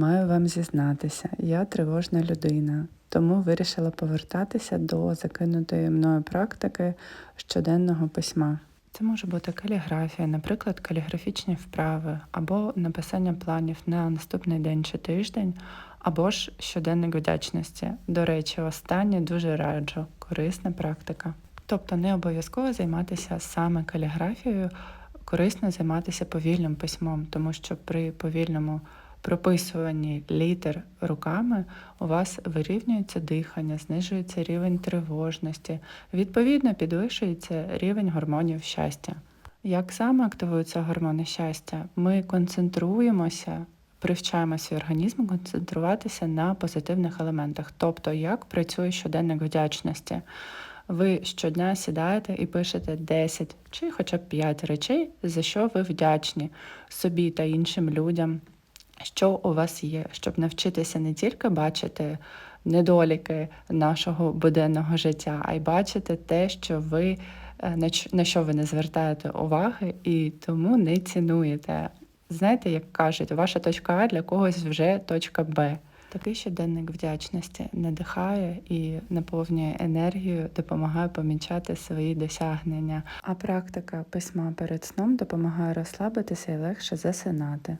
Маю вам зізнатися, я тривожна людина, тому вирішила повертатися до закинутої мною практики щоденного письма. Це може бути каліграфія, наприклад, каліграфічні вправи, або написання планів на наступний день чи тиждень, або ж щоденник вдячності. До речі, останнє дуже раджу, корисна практика. Тобто не обов'язково займатися саме каліграфією, корисно займатися повільним письмом, тому що при повільному прописуванні літер руками у вас вирівнюється дихання, знижується рівень тривожності, відповідно підвищується рівень гормонів щастя. Як саме активуються гормони щастя? Ми концентруємося, привчаємо свій організм концентруватися на позитивних елементах, тобто як працює щоденник вдячності. Ви щодня сідаєте і пишете 10 чи хоча б 5 речей, за що ви вдячні собі та іншим людям, що у вас є, щоб навчитися не тільки бачити недоліки нашого буденного життя, а й бачити те, що ви е, на що ви не звертаєте уваги і тому не цінуєте. Знаєте, як кажуть, ваша точка А для когось вже точка Б. Такий щоденник вдячності надихає і наповнює енергію, допомагає помічати свої досягнення. А практика письма перед сном допомагає розслабитися і легше засинати.